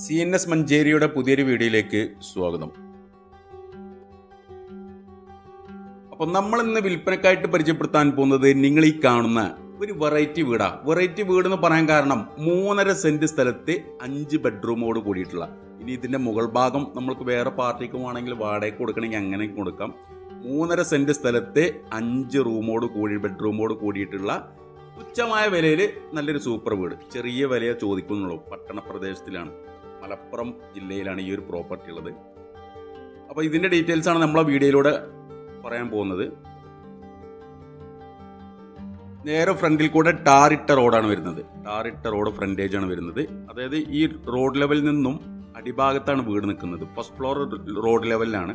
C N S മഞ്ചേരിയുടെ പുതിയൊരു വീഡിയോയിലേക്ക് സ്വാഗതം. അപ്പോൾ നമ്മൾ ഇന്ന് വിൽപ്പനക്കായിട്ട് പരിചയപ്പെടുത്താൻ പോകുന്നത് നിങ്ങൾ ഈ കാണുന്ന ഒരു വെറൈറ്റി വീടാ. വെറൈറ്റി വീട് എന്ന് പറയാൻ കാരണം മൂന്നര സെന്റ് സ്ഥലത്ത് അഞ്ച് ബെഡ്റൂമോട് കൂടിയിട്ടുള്ള. ഇനി ഇതിന്റെ മുകൾ ഭാഗം നമ്മൾക്ക് വേറെ പാർട്ടിക്ക് വേണമെങ്കിൽ വാടകയ്ക്ക് കൊടുക്കണമെങ്കിൽ അങ്ങനെ കൊടുക്കാം. മൂന്നര സെന്റ് സ്ഥലത്ത് അഞ്ച് റൂമോട് കൂടി ബെഡ്റൂമോട് കൂടിയിട്ടുള്ള തുച്ഛമായ വിലയിൽ നല്ലൊരു സൂപ്പർ വീട്. ചെറിയ വിലയെ ചോദിക്കുന്നുള്ളൂ. പട്ടണ പ്രദേശത്തിലാണ്. മലപ്പുറം ജില്ലയിലാണ് ഈ ഒരു പ്രോപ്പർട്ടി ഉള്ളത്. അപ്പോൾ ഇതിന്റെ ഡീറ്റെയിൽസ് ആണ് നമ്മൾ വീഡിയോയിലൂടെ പറയാൻ പോകുന്നത്. നേരെ ഫ്രണ്ടിൽ കൂടെ ടാറിട്ട റോഡാണ് വരുന്നത്. ടാറിട്ട റോഡ് ഫ്രണ്ടേജ് ആണ് വരുന്നത്. അതായത് ഈ റോഡ് ലെവലിൽ നിന്നും അടിഭാഗത്താണ് വീട് നിൽക്കുന്നത്. ഫസ്റ്റ് ഫ്ലോർ റോഡ് ലെവലിലാണ്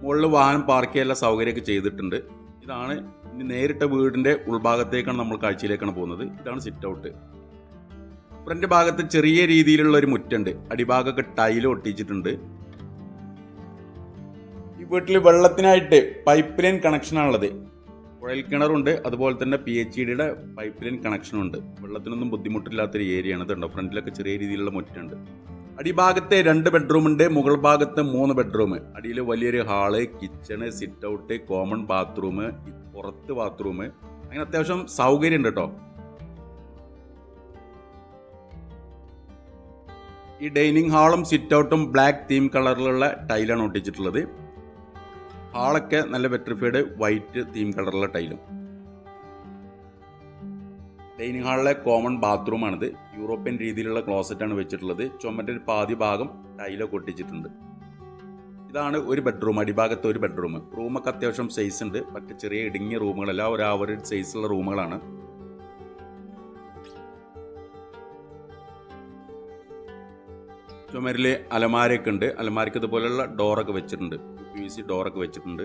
മുകളിൽ വാഹനം പാർക്ക് ചെയ്യാനുള്ള സൗകര്യമൊക്കെ ചെയ്തിട്ടുണ്ട്. ഇതാണ് നേരിട്ട വീടിന്റെ ഉൾഭാഗത്തേക്കാണ് നമ്മൾ കാഴ്ചയിലേക്കാണ് പോകുന്നത്. ഇതാണ് സിറ്റ് ഔട്ട് ഫ്രണ്ട് ഭാഗത്ത് ചെറിയ രീതിയിലുള്ള ഒരു മുറ്റുണ്ട്. അടിഭാഗമൊക്കെ ടൈൽ ഒട്ടിച്ചിട്ടുണ്ട്. ഈ വീട്ടിൽ വെള്ളത്തിനായിട്ട് പൈപ്പ് ലൈൻ കണക്ഷനാണുള്ളത് കുഴൽ കിണറുണ്ട് അതുപോലെ തന്നെ പി എച്ച് ഡിയുടെ പൈപ്പ് ലൈൻ കണക്ഷനുണ്ട് വെള്ളത്തിനൊന്നും ബുദ്ധിമുട്ടില്ലാത്തൊരു ഏരിയയാണ് ഇതുണ്ടോ. ഫ്രണ്ടിലൊക്കെ ചെറിയ രീതിയിലുള്ള മുറ്റുണ്ട്. അടിഭാഗത്തെ രണ്ട് ബെഡ്റൂമുണ്ട് മുകൾ ഭാഗത്ത് മൂന്ന് ബെഡ്റൂം അടിയിൽ വലിയൊരു hall kitchen sit out common bathroom പുറത്ത് ബാത്റൂം അങ്ങനെ അത്യാവശ്യം സൗകര്യം ഉണ്ട് കേട്ടോ. ഈ ഡൈനിങ് ഹാളും സിറ്റ് ഔട്ടും ബ്ലാക്ക് തീം കളറിലുള്ള ടൈലാണ് ഒട്ടിച്ചിട്ടുള്ളത്. ഹാളൊക്കെ നല്ല വെട്രിഫൈഡ് വൈറ്റ് തീം കളറുള്ള ടൈലും. ഡൈനിങ് ഹാളിലെ കോമൺ ബാത്റൂമാണിത്. യൂറോപ്യൻ രീതിയിലുള്ള ക്ലോസറ്റാണ് വെച്ചിട്ടുള്ളത്. ചുമന്റെ പാതി ഭാഗം ടൈലൊക്കെ ഒട്ടിച്ചിട്ടുണ്ട്. ഇതാണ് ഒരു ബെഡ്റൂം അടിഭാഗത്തെ ഒരു ബെഡ്റൂം. റൂമൊക്കെ അത്യാവശ്യം സൈസ് ഉണ്ട്. മറ്റ് ചെറിയ ഇടുങ്ങിയ റൂമുകളല്ല ഒരു ആവറേജ് സൈസുള്ള റൂമുകളാണ്. ചുമരിൽ അലമാരയൊക്കെ ഉണ്ട്. അലമാരയ്ക്ക് ഇതുപോലെയുള്ള ഡോറൊക്കെ വെച്ചിട്ടുണ്ട്. പി സി ഡോറൊക്കെ വെച്ചിട്ടുണ്ട്.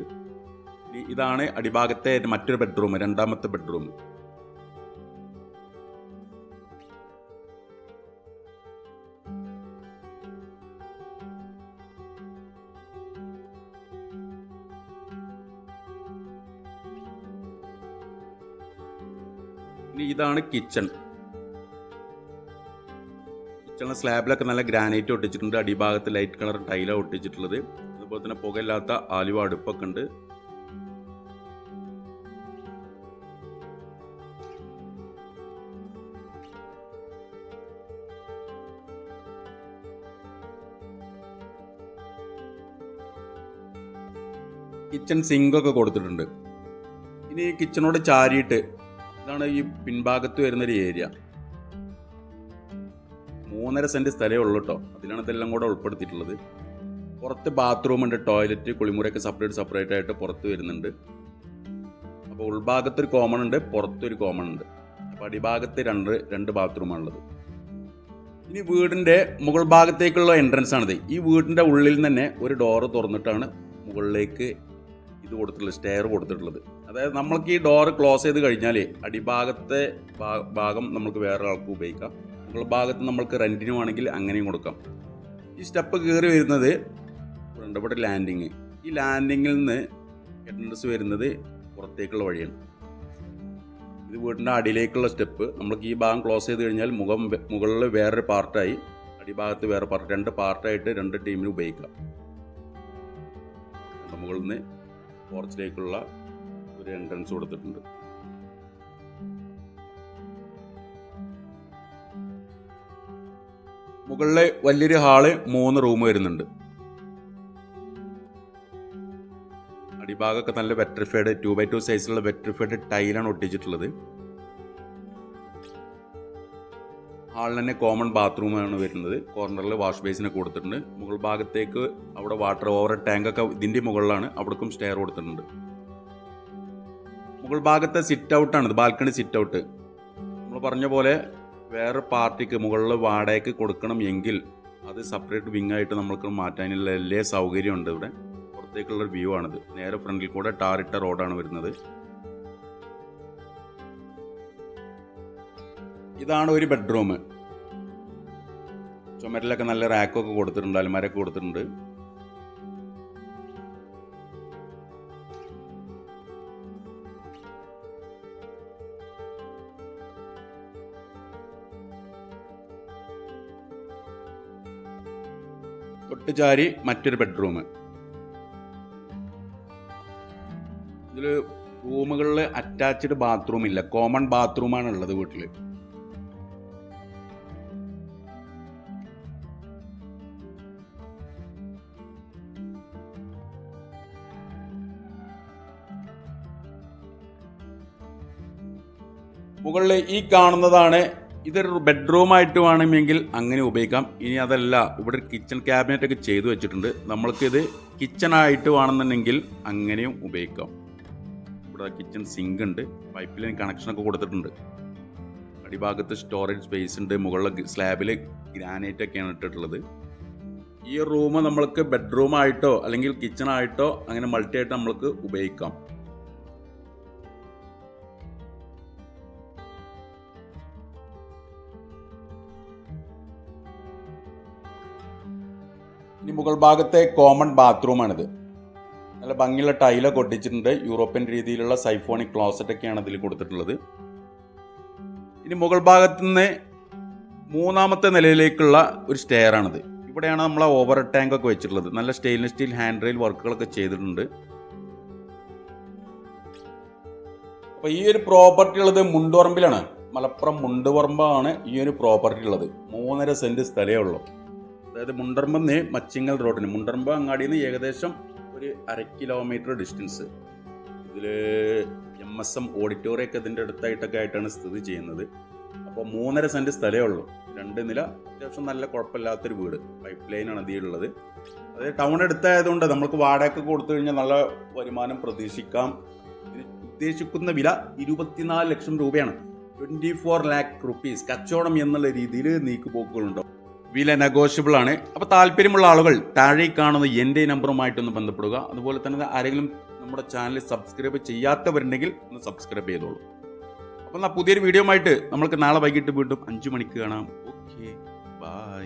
ഇതാണ് അടിഭാഗത്തെ മറ്റൊരു ബെഡ്റൂം രണ്ടാമത്തെ ബെഡ്റൂം. ഇനി ഇതാണ് കിച്ചൺ. കിച്ചണിലെ സ്ലാബിലൊക്കെ നല്ല ഗ്രാനൈറ്റ് ഒട്ടിച്ചിട്ടുണ്ട്. അടിഭാഗത്ത് ലൈറ്റ് കളർ ടൈലാണ് ഒട്ടിച്ചിട്ടുള്ളത്. അതുപോലെ തന്നെ പുകയില്ലാത്ത ആലുവ അടുപ്പൊക്കെ ഉണ്ട്. കിച്ചൺ സിങ്കൊക്കെ കൊടുത്തിട്ടുണ്ട്. ഇനി കിച്ചണോട് ചാരിയിട്ട് ഇതാണ് ഈ പിൻഭാഗത്ത് വരുന്നൊരു ഏരിയ മൂന്നര സെന്റ് സ്ഥലമേ ഉള്ളൂ കേട്ടോ അതിലാണ് ഇതെല്ലാം കൂടെ ഉൾപ്പെടുത്തിയിട്ടുള്ളത്. പുറത്ത് ബാത്റൂം ഉണ്ട് ടോയ്ലറ്റ് കുളിമുറിയൊക്കെ സെപ്പറേറ്റ് സെപ്പറേറ്റ് ആയിട്ട് പുറത്ത് വരുന്നുണ്ട്. അപ്പോൾ ഉൾഭാഗത്ത് ഒരു കോമൺ ഉണ്ട് പുറത്തൊരു കോമൺ ഉണ്ട്. അപ്പോൾ അടിഭാഗത്ത് രണ്ട് രണ്ട് ബാത്റൂമാണുള്ളത് ഇനി വീടിന്റെ മുകൾ ഭാഗത്തേക്കുള്ള എൻട്രൻസ് ആണിത്. ഈ വീടിന്റെ ഉള്ളിൽ തന്നെ ഒരു ഡോറ് തുറന്നിട്ടാണ് മുകളിലേക്ക് ഇത് കൊടുത്തിട്ടുള്ളത് സ്റ്റെയർ കൊടുത്തിട്ടുള്ളത്. അതായത് നമ്മൾക്ക് ഈ ഡോറ് ക്ലോസ് ചെയ്ത് കഴിഞ്ഞാൽ അടിഭാഗത്തെ ഭാഗം നമുക്ക് വേറെ ആൾക്ക് ഉപയോഗിക്കാം. മുകൾ ഭാഗത്ത് നമ്മൾക്ക് റെന്റിന് വേണമെങ്കിൽ അങ്ങനെയും കൊടുക്കാം. ഈ സ്റ്റെപ്പ് കയറി വരുന്നത് ഇവിടെ ലാൻഡിങ് ഈ ലാൻഡിങ്ങിൽ നിന്ന് എൻട്രൻസ് വരുന്നത് പുറത്തേക്കുള്ള വഴിയാണ്. ഇത് വീടിന്റെ അടിയിലേക്കുള്ള സ്റ്റെപ്പ്. നമ്മൾക്ക് ഈ ഭാഗം ക്ലോസ് ചെയ്ത് കഴിഞ്ഞാൽ മുഖം മുകളിൽ വേറൊരു പാർട്ടായി അടിഭാഗത്ത് വേറെ പാർട്ട് രണ്ട് പാർട്ടായിട്ട് രണ്ട് ടീമിന് ഉപയോഗിക്കാം. മുകളിൽ നിന്ന് പോർച്ചിലേക്കുള്ള ഒരു എൻട്രൻസ് കൊടുത്തിട്ടുണ്ട്. മുകളിൽ വലിയൊരു ഹാൾ മൂന്ന് റൂം വരുന്നുണ്ട്. അടിഭാഗമൊക്കെ നല്ല വെട്രിഫൈഡ് ടു ബൈ ടു സൈസിലുള്ള വെട്രിഫൈഡ് ടൈലാണ് ഒട്ടിച്ചിട്ടുള്ളത്. ഹാളിൽ തന്നെ കോമൺ ബാത്റൂമാണ് വരുന്നത്. കോർണറിൽ വാഷ് ബേസിനെ കൊടുത്തിട്ടുണ്ട്. മുകൾ ഭാഗത്തേക്ക് അവിടെ വാട്ടർ ഓവർ ടാങ്കൊക്കെ ഇതിന്റെ മുകളിലാണ്. അവിടേക്കും സ്റ്റെയർ കൊടുത്തിട്ടുണ്ട്. മുകൾ ഭാഗത്തെ സിറ്റ് ഔട്ടാണ് ബാൽക്കണി സിറ്റ് ഔട്ട് നമ്മൾ പറഞ്ഞ പോലെ വേറെ പാർട്ടിക്ക് മുകളിൽ വാടകയ്ക്ക് കൊടുക്കണം എങ്കിൽ അത് സെപ്പറേറ്റ് വിങ് ആയിട്ട് നമ്മൾക്ക് മാറ്റാനുള്ള എല്ലാ സൗകര്യം ഉണ്ട് ഇവിടെ. പുറത്തേക്കുള്ള വ്യൂ ആണിത്. നേരെ ഫ്രണ്ടിൽ കൂടെ ടാറിട്ട റോഡാണ് വരുന്നത്. ഇതാണ് ഒരു ബെഡ്റൂം ചുമരിലൊക്കെ നല്ല റാക്കൊക്കെ കൊടുത്തിട്ടുണ്ട് അലമാരൊക്കെ കൊടുത്തിട്ടുണ്ട്. തൊട്ട് ചാരി മറ്റൊരു ബെഡ്റൂം ഇതിൽ റൂമുകളിൽ അറ്റാച്ച്ഡ് ബാത്റൂം ഇല്ല. കോമൺ ബാത്റൂമാണ് ഉള്ളത് വീട്ടിൽ മുകളിൽ ഈ കാണുന്നതാണ് ഇതൊരു ബെഡ്റൂം ആയിട്ട് വേണമെങ്കിൽ അങ്ങനെ ഉപയോഗിക്കാം. ഇനി അതല്ല ഇവിടെ കിച്ചൺ ക്യാബിനറ്റ് ഒക്കെ ചെയ്തു വെച്ചിട്ടുണ്ട്. നമ്മൾക്കിത് കിച്ചൺ ആയിട്ട് വേണമെന്നുണ്ടെങ്കിൽ അങ്ങനെയും ഉപയോഗിക്കാം. ഇവിടെ കിച്ചൺ സിങ്ക് ഉണ്ട്. പൈപ്പ് ലൈൻ കണക്ഷനൊക്കെ കൊടുത്തിട്ടുണ്ട്. അടിഭാഗത്ത് സ്റ്റോറേജ് സ്പേസ് ഉണ്ട്. മുകളിലെ സ്ലാബിൽ ഗ്രാനൈറ്റ് ഒക്കെയാണ് ഇട്ടിട്ടുള്ളത്. ഈ റൂം നമ്മൾക്ക് ബെഡ്റൂമായിട്ടോ അല്ലെങ്കിൽ കിച്ചൺ ആയിട്ടോ അങ്ങനെ മൾട്ടി ആയിട്ട് നമ്മൾക്ക് ഉപയോഗിക്കാം. ഇനി മുകൾ ഭാഗത്തെ കോമൺ ബാത്റൂമാണിത് നല്ല ഭംഗിയുള്ള ടൈലൊക്കെ ഒട്ടിച്ചിട്ടുണ്ട്. യൂറോപ്യൻ രീതിയിലുള്ള സൈഫോണിക് ക്ലോസറ്റ് ഒക്കെയാണ് ഇതിൽ കൊടുത്തിട്ടുള്ളത്. ഇനി മുകൾ ഭാഗത്തു നിന്ന് മൂന്നാമത്തെ നിലയിലേക്കുള്ള ഒരു സ്റ്റെയർ ആണിത്. ഇവിടെയാണ് നമ്മൾ ഓവർ ടാങ്ക് ഒക്കെ വെച്ചിട്ടുള്ളത്. നല്ല സ്റ്റെയിൻലെസ് സ്റ്റീൽ ഹാൻഡ് റെയിൽ വർക്കുകളൊക്കെ ചെയ്തിട്ടുണ്ട്. അപ്പോൾ ഈ ഒരു പ്രോപ്പർട്ടി ഉള്ളത് മുണ്ടുപറമ്പിലാണ്. മലപ്പുറം മുണ്ടുപറമ്പാണ് ഈ ഒരു പ്രോപ്പർട്ടി ഉള്ളത്. മൂന്നര സെന്റ് സ്ഥലമേ ഉള്ളൂ. അതായത് നേ മച്ചിങ്ങൽ റോഡിന്. മുണ്ടർമ്പ് അങ്ങാടിയിൽ നിന്ന് ഏകദേശം ഒരു അര കിലോമീറ്റർ ഡിസ്റ്റൻസ് ഇതിൽ എം എസ് എം ഓഡിറ്റോറിയം ഒക്കെ ഇതിന്റെ അടുത്തായിട്ടൊക്കെ ആയിട്ടാണ് സ്ഥിതി ചെയ്യുന്നത്. അപ്പോൾ മൂന്നര സെന്റ് സ്ഥലമേ ഉള്ളൂ. രണ്ട് നില അത്യാവശ്യം നല്ല കുഴപ്പമില്ലാത്തൊരു വീട്. പൈപ്പ് ലൈനാണ് ഇതിലുള്ളത് അത് ടൗൺ അടുത്തായതുകൊണ്ട് നമുക്ക് വാടക കൊടുത്തു കഴിഞ്ഞാൽ നല്ല വരുമാനം പ്രതീക്ഷിക്കാം. ഉദ്ദേശിക്കുന്ന വില ഇരുപത്തിനാല് ലക്ഷം രൂപയാണ്. ട്വന്റി ഫോർ ലാക്ക് റുപ്പീസ് കച്ചവടം എന്നുള്ള രീതിയിൽ നീക്കുപോക്കുകളുണ്ടോ. വില നെഗോഷ്യബിൾ ആണ്. അപ്പോൾ താല്പര്യമുള്ള ആളുകൾ താഴെ കാണുന്ന എന്റെ നമ്പറുമായിട്ടൊന്ന് ബന്ധപ്പെടുക. അതുപോലെ തന്നെ ആരെങ്കിലും നമ്മുടെ ചാനൽ സബ്സ്ക്രൈബ് ചെയ്യാത്തവരുണ്ടെങ്കിൽ ഒന്ന് സബ്സ്ക്രൈബ് ചെയ്തോളൂ. അപ്പോൾ എന്നാൽ പുതിയൊരു വീഡിയോ ആയിട്ട് നമ്മൾക്ക് നാളെ വൈകിട്ട് വീണ്ടും അഞ്ചു മണിക്ക് കാണാം. Okay bye